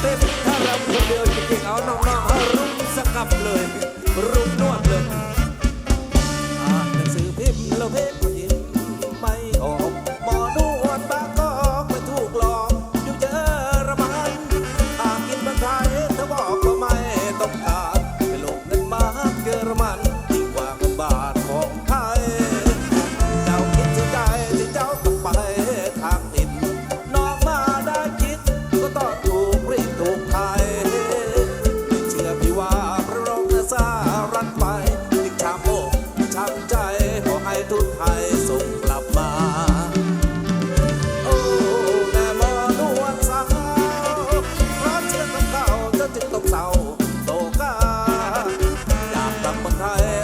เต้นถ้ารำคนเดียวจริงๆเอาน้องๆเอารุ่งสกับเลย ช้ำใจ ขอให้ทุกไทยส่งกลับมา โอ้แม่มอนวดสาวเพราะเชื่อของเขาจะจิตต้องเศร้าโตกาอยากกลับเมืองไทย